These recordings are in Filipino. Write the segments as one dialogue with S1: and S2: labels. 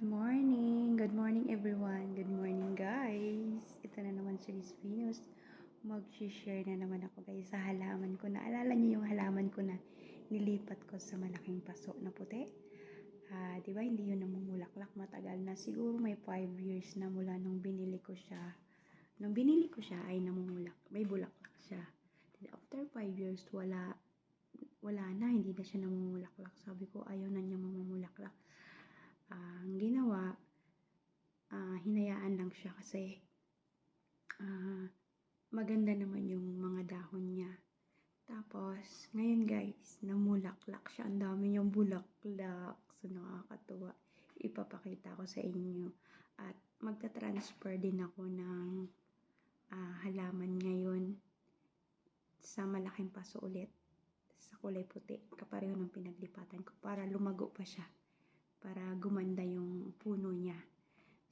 S1: Good morning! Good morning everyone! Good morning guys! Ito na naman si Liz Venus. Mag-share na naman ako guys sa halaman ko. Naalala niyo yung halaman ko na nilipat ko sa malaking paso na puti? Ah, di ba hindi yun namumulaklak matagal na. Siguro may 5 years na mula nung binili ko siya. Nung binili ko siya ay namumulak. May bulaklak siya. Then after 5 years, wala wala na, hindi na siya namumulaklak. Sabi ko, ayaw na niya mamumulaklak. Ah, ang ginawa, ah, hinayaan lang siya kasi ah, maganda naman yung mga dahon niya. Tapos, ngayon guys, namulaklak siya. Ang dami niyang bulaklak. So, nakakatuwa. Ipapakita ko sa inyo. At magta-transfer din ako ng ah, halaman ngayon sa malaking paso ulit sa kulay puti. Kapareho ng pinaglipatan ko para lumago pa siya para gumanda yung puno niya.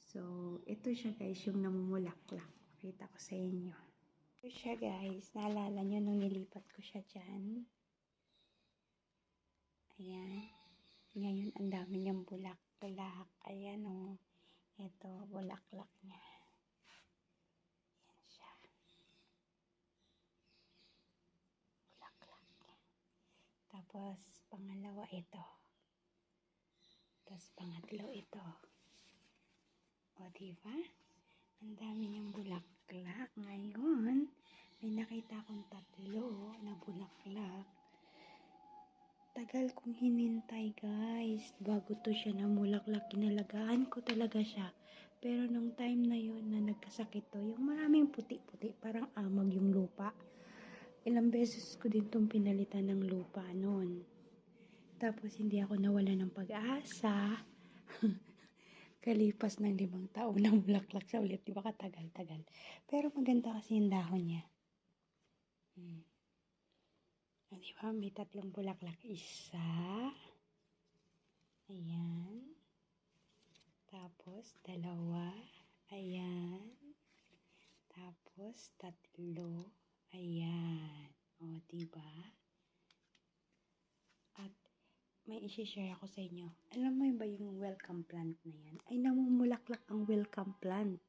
S1: So, ito siya guys, yung namumulaklak. Pakita ko sa inyo. Ito siya guys, naalala nyo nung nilipat ko siya dyan. Ayan. Ngayon, ang dami niyang bulaklak. Ayan o. Oh. Ito, bulaklak niya. Ayan siya. Bulaklak niya. Tapos, pangalawa ito. Tapos pangatlo ito. O, diba? Ang dami niyang bulaklak. Ngayon, may nakita akong tatlo na bulaklak. Tagal kong hinintay, guys. Bago to siya na bulaklak, kinalagaan ko talaga siya. Pero nung time na yon na nagkasakit to, yung maraming puti-puti, parang amag yung lupa. Ilang beses ko din tong pinalitan ng lupa noon. Tapos hindi ako nawala ng pag-asa. Kalipas ng limang taon nang bulaklak siya ulit. Di ba katagal-tagal? Pero maganda kasi yung dahon niya. Hmm. Ah, di ba? May tatlong bulaklak. Isa. Ayan. Tapos dalawa. Ayan. Tapos tatlo. Ayan. O, di ba? At may isi-share ako sa inyo. Alam mo ba yung welcome plant na yan? Ay namumulaklak ang welcome plant.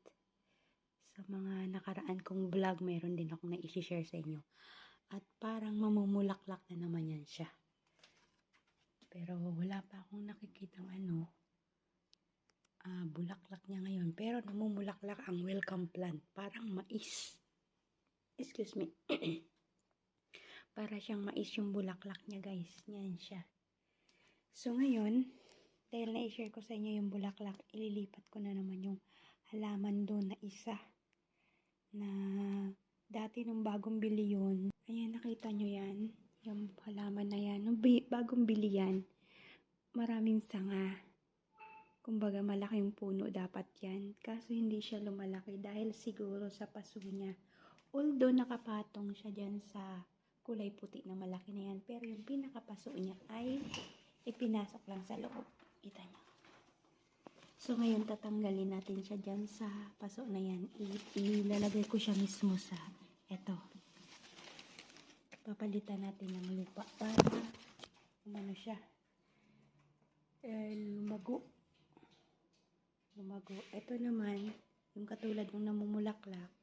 S1: Sa mga nakaraan kong vlog, mayroon din akong na-isi-share sa inyo. At parang mamumulaklak na naman yan siya. Pero wala pa akong nakikitang ano, ah, bulaklak niya ngayon. Pero namumulaklak ang welcome plant. Parang mais. Excuse me. Para siyang mais yung bulaklak niya guys. Yan siya. So ngayon, dahil na-share ko sa inyo yung bulaklak, ililipat ko na naman yung halaman doon na isa. Na dati nung bagong bili yun, ayan nakita nyo yan, yung halaman na yan, nung bagong bili yan, maraming sanga. Kumbaga malaki yung puno dapat yan. Kaso hindi siya lumalaki dahil siguro sa paso niya. Although nakapatong siya dyan sa kulay puti na malaki na yan. Pero yung pinakapaso niya ay ipinasok lang sa loob. Kita niyo. So, ngayon tatanggalin natin siya dyan sa paso na yan. I ilalagay ko siya mismo sa eto. Papalitan natin ng lupa para umano siya. Eh, lumago. Lumago. Ito naman, yung katulad ng namumulaklak,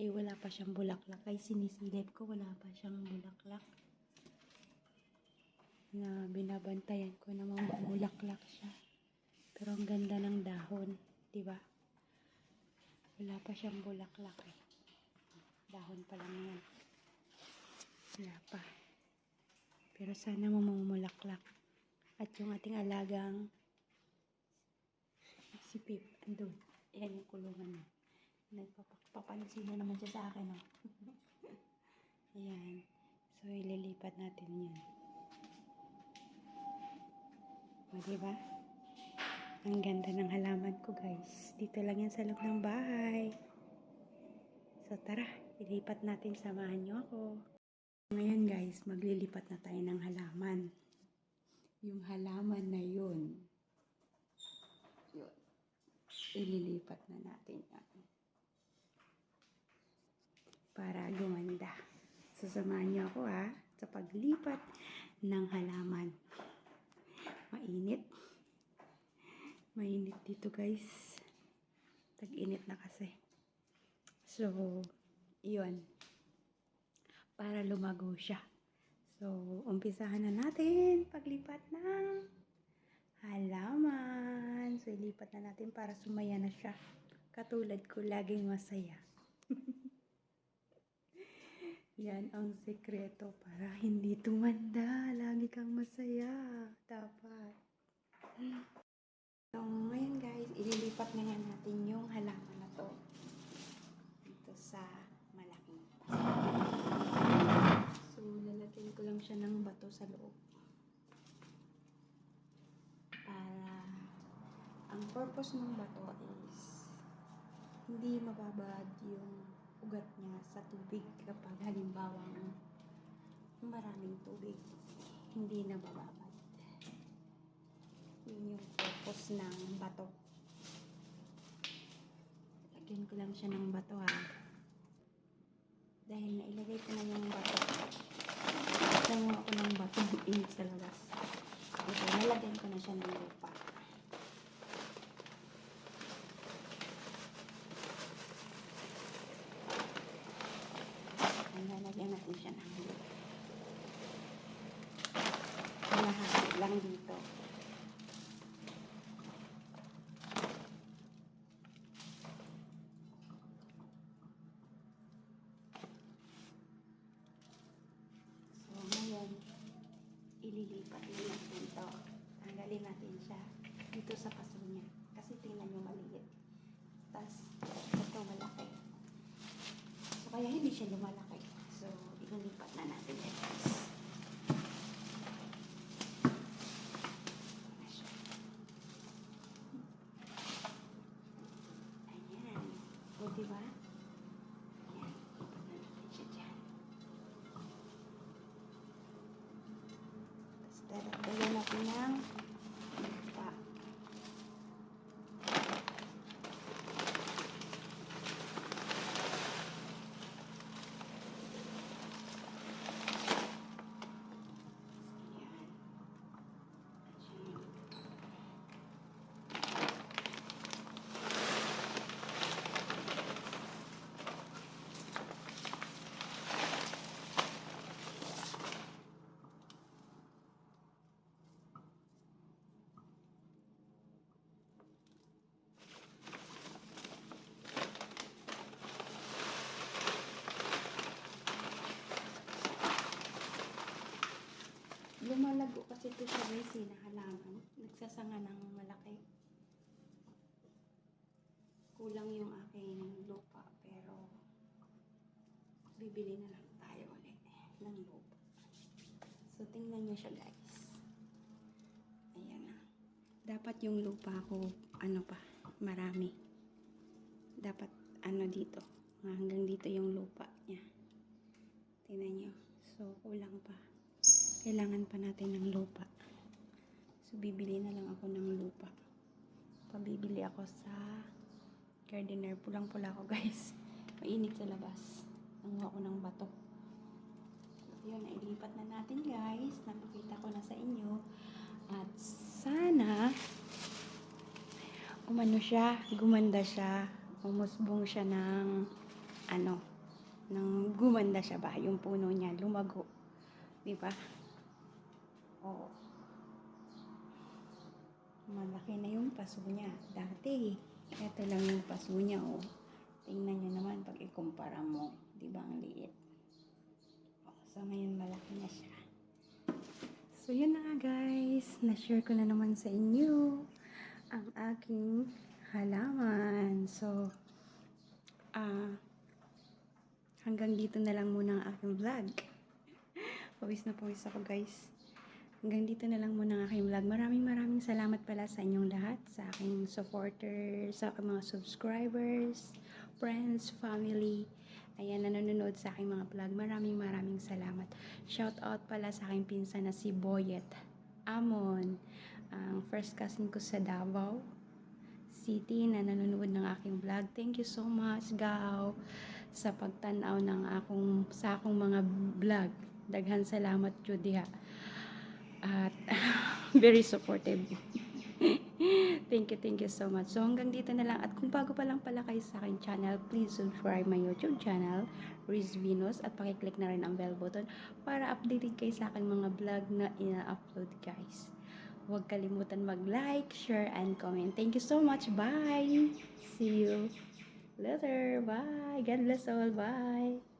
S1: eh wala pa siyang bulaklak. Ay sinisilip ko, wala pa siyang bulaklak na binabantayan ko na mamulaklak siya. Pero ang ganda ng dahon, 'di ba? Wala pa siyang bulaklak eh. Dahon pa lang 'yan. Wala pa. Pero sana mamumulaklak. At yung ating alagang si Pip, andun. Yan yung kulungan mo. Nagpapansin na naman siya sa akin, oh. Ayan. So, ililipat natin yan. O, diba? Ang ganda ng halaman ko, guys. Dito lang yan sa loob ng bahay. So, tara. Ilipat natin. Samahan nyo ako. Ngayon, guys, maglilipat na tayo ng halaman. Yung halaman na yun. Yun. Ililipat na natin yan. Para gumanda. Sasamahan nyo ako, ha, sa paglipat ng halaman mainit. Mainit dito guys. Tag-init na kasi. So, yun. Para lumago siya. So, umpisahan na natin paglipat ng halaman. So, ilipat na natin para sumaya na siya. Katulad ko, laging masaya. Yan ang sekreto para hindi tumanda. Lagi kang masaya. Dapat. So, ngayon guys, ililipat na nga natin yung halaman na to dito sa malaking So, lalagyan ko lang siya ng bato sa loob. Para ang purpose ng bato is hindi mababad yung ugat niya sa tubig kapag maraming tubig. Hindi na bababad. Yun yung purpose ng bato. Lagyan ko lang siya ng bato ha? Dahil nailagay ko na yung bato. Tango ako ng bato init sa labas ito nalagyan ko na siya ng lupa Ayan, lalagyan natin siya ng lupa lahat lang dito. So, ngayon, ililipat din natin to. Tanggalin natin siya dito sa paso niya. Kasi tingnan nyo maliit. Tapos, ito malaki. So, kaya hindi siya lumalaki. So, ililipat na natin yan guys. Ayan na siya. Ayan. O, diba? Ayan. Lipat na natin siya dyan. Tapos dadagdagan natin ng lupa. Ayan. Ayan. Lumalago kasi ito siya guys, eh, na halaman. Nagsasanga ng malaki. Kulang yung aking lupa, pero bibili na lang tayo ulit ng lupa. So, tingnan nyo siya guys. Ayan na. Dapat yung lupa ko, ano pa, marami. Dapat, ano dito, hanggang dito yung lupa niya. Tingnan nyo. So, kulang pa kailangan pa natin ng lupa. So, bibili na lang ako ng lupa. Pabibili ako sa gardener. Pulang-pula ako, guys. Mainit sa labas. Nanguha ako ng bato. So, yun, nailipat na natin, guys. Napakita ko na sa inyo. At sana, umano siya, gumanda siya. Umusbong siya ng, ano, ng gumanda siya ba? Yung puno niya, lumago. Di ba? Oo. Malaki na yung paso niya. Dati, ito lang yung paso niya, oh. Tingnan nyo naman pag ikumpara mo. Di ba ang liit? Oh, so, ngayon malaki na siya. So, yun na nga guys. Na-share ko na naman sa inyo ang aking halaman. So, ah, hanggang dito na lang muna ang aking vlog. Pawis na pawis ako guys. Hanggang dito na lang muna ang aking vlog. Maraming maraming salamat pala sa inyong lahat, sa aking supporters, sa aking mga subscribers, friends, family. Ayan, na nanonood sa aking mga vlog. Maraming maraming salamat. Shout out pala sa aking pinsan na si Boyet Amon. Ang first cousin ko sa Davao City na nanonood ng aking vlog. Thank you so much, Gao, sa pagtanaw ng akong, sa akong mga vlog. Daghan salamat, Judy ha. At very supportive. thank you, thank you so much. So hanggang dito na lang. At kung bago pa lang pala kayo sa aking channel, please subscribe my YouTube channel, Riz Venus. At pakiclick na rin ang bell button para updated kayo sa aking mga vlog na ina-upload guys. Huwag kalimutan mag-like, share, and comment. Thank you so much. Bye! See you later. Bye! God bless all. Bye!